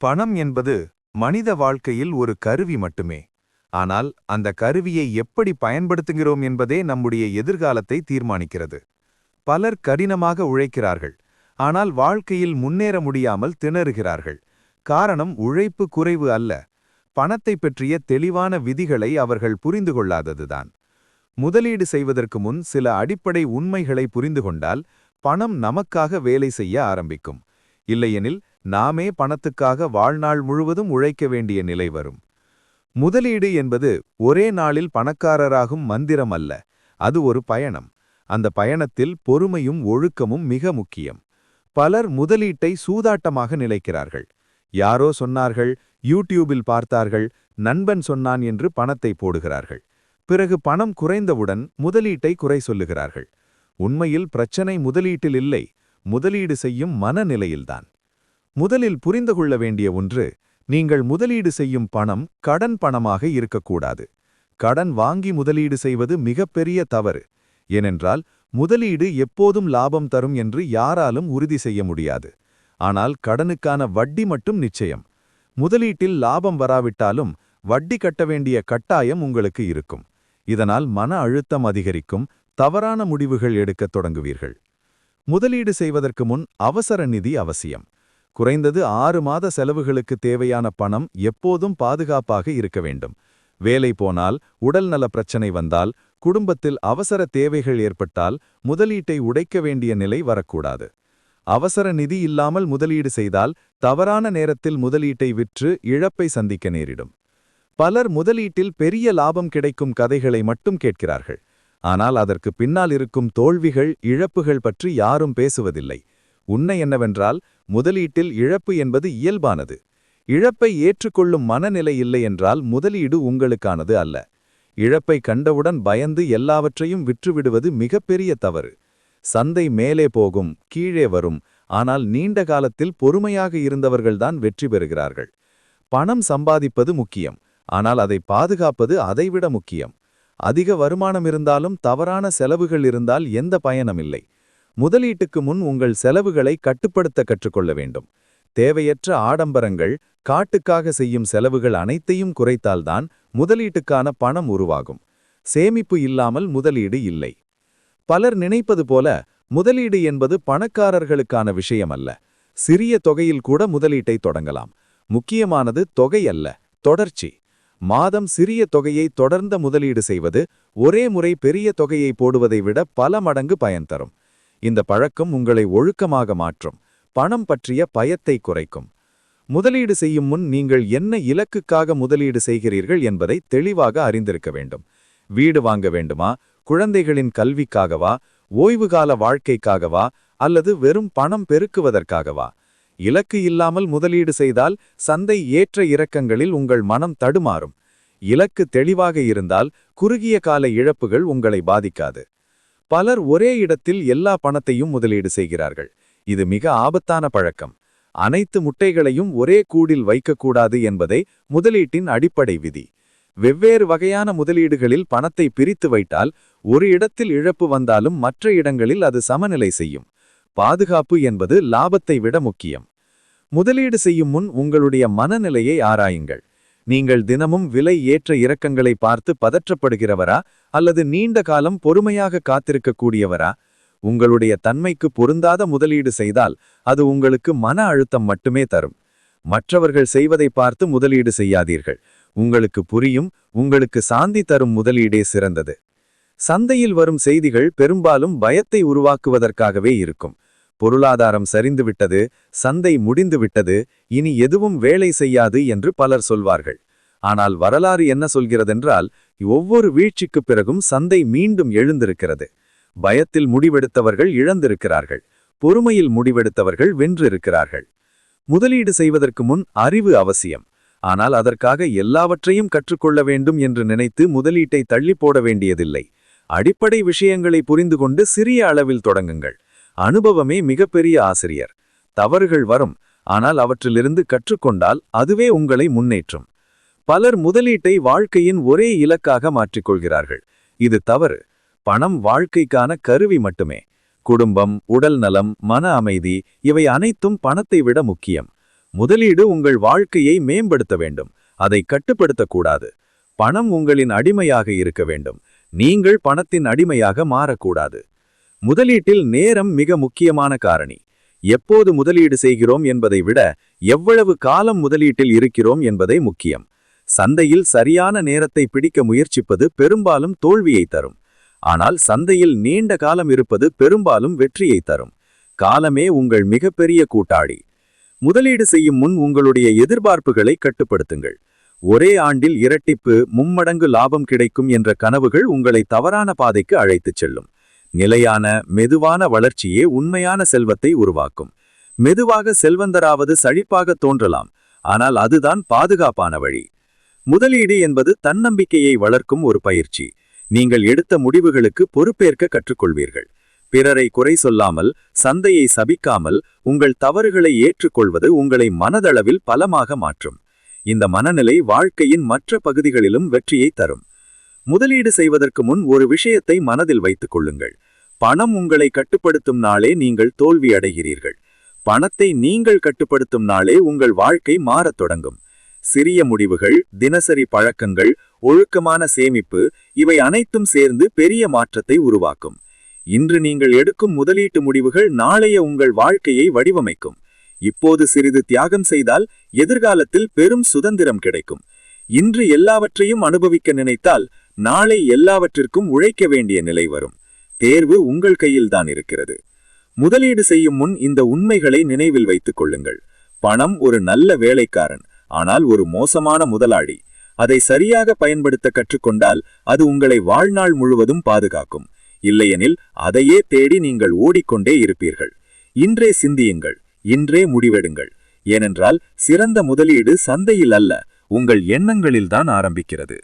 பணம் என்பது மனித வாழ்க்கையில் ஒரு கருவி மட்டுமே. ஆனால் அந்த கருவியை எப்படி பயன்படுத்துகிறோம் என்பதே நம்முடைய எதிர்காலத்தை தீர்மானிக்கிறது. பலர் கடினமாக உழைக்கிறார்கள். ஆனால் வாழ்க்கையில் முன்னேற முடியாமல் திணறுகிறார்கள். காரணம் உழைப்பு குறைவு அல்ல. பணத்தை பற்றிய தெளிவான விதிகளை அவர்கள் புரிந்து கொள்ளாததுதான். முதலீடு செய்வதற்கு முன் சில அடிப்படை உண்மைகளை புரிந்து கொண்டால் பணம் நமக்காக வேலை செய்ய ஆரம்பிக்கும். இல்லையெனில் நாமே பணத்துக்காக வாழ்நாள் முழுவதும் உழைக்க வேண்டிய நிலை வரும். முதலீடு என்பது ஒரே நாளில் பணக்காரராகும் மந்திரம் அல்ல. அது ஒரு பயணம். அந்த பயணத்தில் பொறுமையும் ஒழுக்கமும் மிக முக்கியம். பலர் முதலீட்டை சூதாட்டமாக நிலைக்கிறார்கள். யாரோ சொன்னார்கள் யூடியூபில் பார்த்தார்கள் நண்பன் சொன்னான் என்று பணத்தை போடுகிறார்கள். பிறகு பணம் குறைந்தவுடன் முதலீட்டை குறை சொல்லுகிறார்கள். உண்மையில் பிரச்சனை முதலீட்டில் இல்லை முதலீடு செய்யும் மனநிலையில்தான். முதலில் புரிந்து கொள்ள வேண்டிய ஒன்று நீங்கள் முதலீடு செய்யும் பணம் கடன் பணமாக இருக்கக்கூடாது. கடன் வாங்கி முதலீடு செய்வது மிகப்பெரிய தவறு. ஏனென்றால் முதலீடு எப்போதும் லாபம் தரும் என்று யாராலும் உறுதி செய்ய முடியாது. ஆனால் கடனுக்கான வட்டி மட்டும் நிச்சயம். முதலீட்டில் லாபம் வராவிட்டாலும் வட்டி கட்ட வேண்டிய கட்டாயம் உங்களுக்கு இருக்கும். இதனால் மன அழுத்தம் அதிகரிக்கும் தவறான முடிவுகள் எடுக்கத் தொடங்குவீர்கள். முதலீடு செய்வதற்கு முன் அவசர நிதி அவசியம். குறைந்தது ஆறு மாத செலவுகளுக்கு தேவையான பணம் எப்போதும் பாதுகாப்பாக இருக்க வேண்டும். வேலை போனால் உடல்நல பிரச்சனை வந்தால் குடும்பத்தில் அவசர தேவைகள் ஏற்பட்டால் முதலீட்டை உடைக்க வேண்டிய நிலை வரக்கூடாது. அவசர நிதி இல்லாமல் முதலீடு செய்தால் தவறான நேரத்தில் முதலீட்டை விற்று இழப்பை சந்திக்க நேரிடும். பலர் முதலீட்டில் பெரிய லாபம் கிடைக்கும் கதைகளை மட்டும் கேட்கிறார்கள். ஆனால் அதற்கு பின்னால் இருக்கும் தோல்விகள் இழப்புகள் பற்றி யாரும் பேசுவதில்லை. உண்மை என்னவென்றால் முதலீட்டில் இழப்பு என்பது இயல்பானது. இழப்பை ஏற்றுக்கொள்ளும் மனநிலை இல்லை என்றால் முதலீடு உங்களுக்கானது அல்ல. இழப்பை கண்டவுடன் பயந்து எல்லாவற்றையும் விற்றுவிடுவது மிகப்பெரிய தவறு. சந்தை மேலே போகும் கீழே வரும் ஆனால் நீண்ட காலத்தில் பொறுமையாக இருந்தவர்கள்தான் வெற்றி பெறுகிறார்கள். பணம் சம்பாதிப்பது முக்கியம் ஆனால் அதை பாதுகாப்பது அதைவிட முக்கியம். அதிக வருமானம் இருந்தாலும் தவறான செலவுகள் இருந்தால் எந்த பயனமில்லை முதலீட்டுக்கு முன் உங்கள் செலவுகளை கட்டுப்படுத்த கற்றுக்கொள்ள வேண்டும். தேவையற்ற ஆடம்பரங்கள் காட்டுக்காக செய்யும் செலவுகள் அனைத்தையும் குறைத்தால்தான் முதலீட்டுக்கான பணம் உருவாகும். சேமிப்பு இல்லாமல் முதலீடு இல்லை. பலர் நினைப்பது போல முதலீடு என்பது பணக்காரர்களுக்கான விஷயம் அல்ல சிறிய தொகையில் கூட முதலீட்டை தொடங்கலாம். முக்கியமானது தொகை அல்ல தொடர்ச்சி. மாதம் சிறிய தொகையை தொடர்ந்த முதலீடு செய்வது ஒரே முறை பெரிய தொகையை போடுவதை விட பல மடங்கு பயன் தரும். இந்த பழக்கம் உங்களை ஒழுக்கமாக மாற்றும். பணம் பற்றிய பயத்தை குறைக்கும். முதலீடு செய்யும் முன் நீங்கள் என்ன இலக்குக்காக முதலீடு செய்கிறீர்கள் என்பதை தெளிவாக அறிந்திருக்க வேண்டும். வீடு வாங்க வேண்டுமா? குழந்தைகளின் கல்விக்காகவா? ஓய்வுகால வாழ்க்கைக்காகவா? அல்லது வெறும் பணம் பெருக்குவதற்காகவா? இலக்கு இல்லாமல் முதலீடு செய்தால் சந்தை ஏற்ற இறக்கங்களில் உங்கள் மனம் தடுமாறும். இலக்கு தெளிவாக இருந்தால் குறுகிய கால இழப்புகள் உங்களை பாதிக்காது. பலர் ஒரே இடத்தில் எல்லா பணத்தையும் முதலீடு செய்கிறார்கள். இது மிக ஆபத்தான பழக்கம். அனைத்து முட்டைகளையும் ஒரே கூடில் வைக்கக்கூடாது என்பதை முதலீட்டின் அடிப்படை விதி. வெவ்வேறு வகையான முதலீடுகளில் பணத்தை பிரித்து வைத்தால் ஒரு இடத்தில் இழப்பு வந்தாலும் மற்ற இடங்களில் அது சமநிலை செய்யும். பாதுகாப்பு என்பது லாபத்தை விட முக்கியம். முதலீடு செய்யும் முன் உங்களுடைய மனநிலையை ஆராயுங்கள். நீங்கள் தினமும் விலை ஏற்ற இறக்கங்களை பார்த்து பதற்றப்படுகிறவரா? அல்லது நீண்ட காலம் பொறுமையாக காத்திருக்கக்கூடியவரா? உங்களுடைய தன்மைக்கு பொருந்தாத முதலீடு செய்தால் அது உங்களுக்கு மன அழுத்தம் மட்டுமே தரும். மற்றவர்கள் செய்வதை பார்த்து முதலீடு செய்யாதீர்கள். உங்களுக்கு புரியும் உங்களுக்கு சாந்தி தரும் முதலீடே சிறந்தது. சந்தையில் வரும் செய்திகள் பெரும்பாலும் பயத்தை உருவாக்குவதற்காகவே இருக்கும். பொருளாதாரம் சரிந்துவிட்டது சந்தை முடிந்துவிட்டது இனி எதுவும் வேலை செய்யாது என்று பலர் சொல்வார்கள். ஆனால் வரலாறு என்ன சொல்கிறதென்றால் ஒவ்வொரு வீழ்ச்சிக்குப் பிறகும் சந்தை மீண்டும் எழுந்திருக்கிறது. பயத்தில் முடிவெடுத்தவர்கள் இழந்திருக்கிறார்கள். பொறுமையில் முடிவெடுத்தவர்கள் வென்றிருக்கிறார்கள். முதலீடு செய்வதற்கு முன் அறிவு அவசியம். ஆனால் அதற்காக எல்லாவற்றையும் கற்றுக்கொள்ள வேண்டும் என்று நினைத்து முதலீட்டை தள்ளி போட வேண்டியதில்லை. அடிப்படை விஷயங்களை புரிந்து கொண்டு சிறிய அளவில் தொடங்குங்கள். அனுபவமே மிகப்பெரிய ஆசிரியர். தவறுகள் வரும் ஆனால் அவற்றிலிருந்து கற்றுக்கொண்டால் அதுவே உங்களை முன்னேற்றும். பலர் முதலீட்டை வாழ்க்கையின் ஒரே இலக்காக மாற்றிக்கொள்கிறார்கள். இது தவறு. பணம் வாழ்க்கைக்கான கருவி மட்டுமே. குடும்பம் உடல் நலம் மன அமைதி இவை அனைத்தும் பணத்தை விட முக்கியம். முதலீடு உங்கள் வாழ்க்கையை மேம்படுத்த வேண்டும். அதை கட்டுப்படுத்தக்கூடாது. பணம் உங்களின் அடிமையாக இருக்க வேண்டும். நீங்கள் பணத்தின் அடிமையாக மாறக்கூடாது. முதலீட்டில் நேரம் மிக முக்கியமான காரணி. எப்போது முதலீடு செய்கிறோம் என்பதை விட எவ்வளவு காலம் முதலீட்டில் இருக்கிறோம் என்பதை முக்கியம். சந்தையில் சரியான நேரத்தை பிடிக்க முயற்சிப்பது பெரும்பாலும் தோல்வியை தரும். ஆனால் சந்தையில் நீண்ட காலம் இருப்பது பெரும்பாலும் வெற்றியை தரும். காலமே உங்கள் மிகப்பெரிய கூட்டாளி. முதலீடு செய்யும் முன் உங்களுடைய எதிர்பார்ப்புகளை கட்டுப்படுத்துங்கள். ஒரே ஆண்டில் இரட்டிப்பு மும்மடங்கு லாபம் கிடைக்கும் என்ற கனவுகள் உங்களை தவறான பாதைக்கு அழைத்துச் செல்லும். நிலையான மெதுவான வளர்ச்சியே உண்மையான செல்வத்தை உருவாக்கும். மெதுவாக செல்வந்தராவது சழிப்பாக தோன்றலாம். ஆனால் அதுதான் பாதுகாப்பான வழி. முதலீடு என்பது தன்னம்பிக்கையை வளர்க்கும் ஒரு பயிற்சி. நீங்கள் எடுத்த முடிவுகளுக்கு பொறுப்பேற்க கற்றுக்கொள்வீர்கள். பிறரை குறை சொல்லாமல் சந்தையை சபிக்காமல் உங்கள் தவறுகளை ஏற்றுக்கொள்வது உங்களை மனதளவில் பலமாக மாற்றும். இந்த மனநிலை வாழ்க்கையின் மற்ற பகுதிகளிலும் வெற்றியை தரும். முதலீடு செய்வதற்கு முன் ஒரு விஷயத்தை மனதில் வைத்துக் கொள்ளுங்கள். பணம் உங்களை கட்டுப்படுத்தும் நாளே நீங்கள் தோல்வி அடைகிறீர்கள். பணத்தை நீங்கள் கட்டுப்படுத்தும் நாளே உங்கள் வாழ்க்கை மாறத் தொடங்கும். சிறிய முடிவுகள் தினசரி பழக்கங்கள் ஒழுக்கமான சேமிப்பு இவை அனைத்தும் சேர்ந்து பெரிய மாற்றத்தை உருவாக்கும். இன்று நீங்கள் எடுக்கும் முதலீட்டு முடிவுகள் நாளைய உங்கள் வாழ்க்கையை வடிவமைக்கும். இப்போது சிறிது தியாகம் செய்தால் எதிர்காலத்தில் பெரும் சுதந்திரம் கிடைக்கும். இன்று எல்லாவற்றையும் அனுபவிக்க நினைத்தால் நாளை எல்லாவற்றிற்கும் உழைக்க வேண்டிய நிலை வரும். தேர்வு உங்கள் கையில்தான் இருக்கிறது. முதலீடு செய்யும் முன் இந்த உண்மைகளை நினைவில் வைத்துக் கொள்ளுங்கள். பணம் ஒரு நல்ல வேலைக்காரன் ஆனால் ஒரு மோசமான முதலாளி. அதை சரியாக பயன்படுத்த கற்றுக்கொண்டால் அது உங்களை வாழ்நாள் முழுவதும் பாதுகாக்கும். இல்லையெனில் அதையே தேடி நீங்கள் ஓடிக்கொண்டே இருப்பீர்கள். இன்றே சிந்தியுங்கள் இன்றே முடிவெடுங்கள். ஏனென்றால் சிறந்த முதலீடு சந்தையில் அல்ல உங்கள் எண்ணங்களில்தான் ஆரம்பிக்கிறது.